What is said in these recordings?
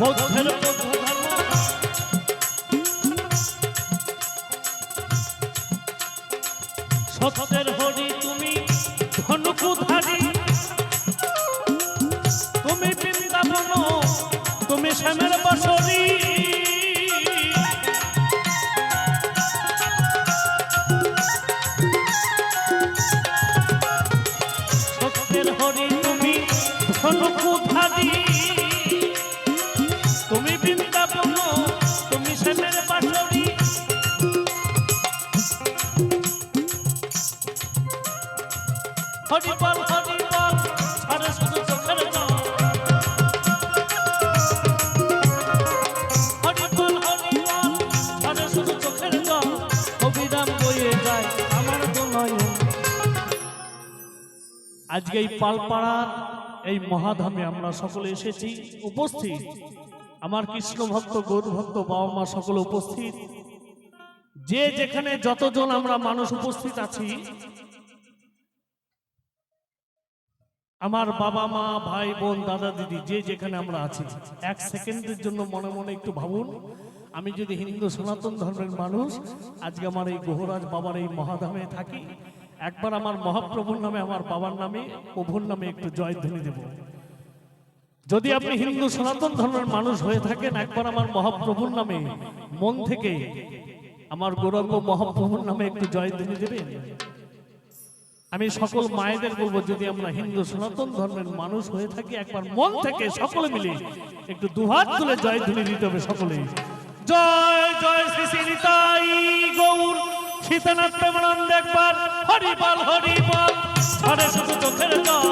বৌদ্ধের সত্যের হরি তুমি ধনুকুধারী। তুমি বৃন্দাবন তুমি শ্যামের আজকে এই পালপাড়ার এই মহাধামে আমরা সকলে এসেছি, উপস্থিত। আমার কৃষ্ণ ভক্ত, গৌর ভক্ত, বাবা মা সকলে উপস্থিত। যে যেখানে যতজন আমরা মানুষ উপস্থিত আছি আমার বাবা, মা, ভাই, বোন, দাদা, দিদি, যে যেখানে আমরা আছি, এক সেকেন্ডের জন্য মনে মনে একটু ভাবুন, আমি যদি হিন্দু সনাতন ধর্মের মানুষ, আজকে আমার এই গহরাজ বাবার এই মহাধামে থাকি, একবার আমার মহাপ্রভুর নামে, আমার বাবার নামে, প্রভুর নামে একটু জয়ধ্বনি দেব। যদি আপনি হিন্দু সনাতন ধর্মের মানুষ হয়ে থাকেন, একবার আমার মহাপ্রভুর নামে, মন থেকে আমার গৌরঙ্গ মহাপ্রভুর নামে একটু জয়ধ্বনি দেবেন। আমি সকল মায়েদের বলব যদি আমরা হিন্দু সনাতন ধর্মের মানুষ হয়ে থাকি একবার মন থেকে সকলে মিলে একটু দুহাত তুলে জয় ধ্বনি দিতে হবে সকলে জয় জয় শ্রী শ্রী নিতাই গৌর সীতানাথ প্রেমানন্দ একবার। হরিপাল হরিপাল হরে শুধু চোখের জল।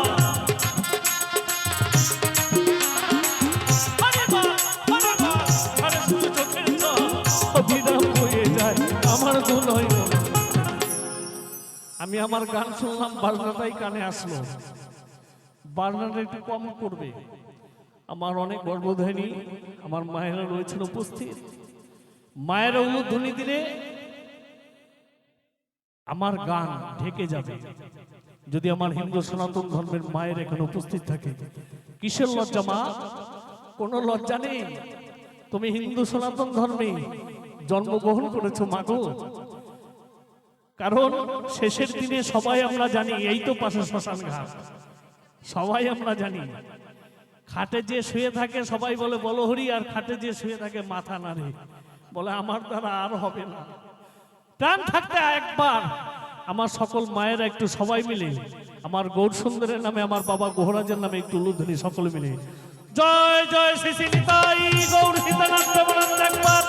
হরিপাল, হরে আমি আমার গান শুনলাম, বার্নাটাই কানে আসলো। বার্নাটা একটু কম করবে। আমার অনেক গর্বধারী আমার মায়েরা রয়েছেন উপস্থিত। মায়ের ধ্বনি দিলে আমার গান ঢেকে যাবে। যদি আমার হিন্দু সনাতন ধর্মের মায়ের এখানে উপস্থিত থাকে, কিসের লজ্জা মা? কোনো লজ্জা নেই। তুমি হিন্দু সনাতন ধর্মে জন্মগ্রহণ করেছ মাগো কারণ শেষের দিনে সবাই আমরা জানি, এই তো পাশে শ্মশান ঘাট। সবাই আমরা জানি। খাটে যে শুয়ে থাকে, সবাই বলে বলহরি আর খাটে যে শুয়ে থাকে, মাথা নাড়ে বলে, আমার দ্বারা আর হবে না। প্রাণ থাকতে একবার। আমার সকল মায়েরা একটু সবাই মিলে, আমার গৌর সুন্দরের নামে, আমার বাবা গোহরাজের নামে একটু উলুধ্বনি সকলে মিলে। জয় জয়, শ্রী শ্রী নিতাই গৌর সীতানাথ একবার।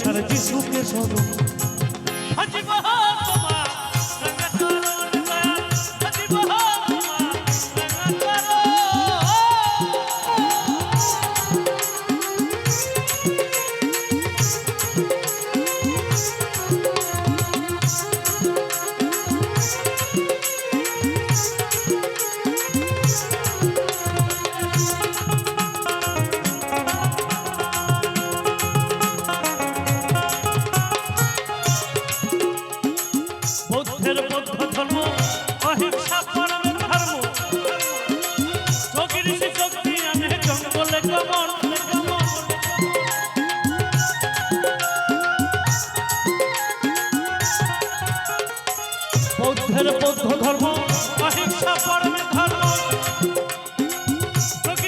সারে যিশুকে স্মরণ।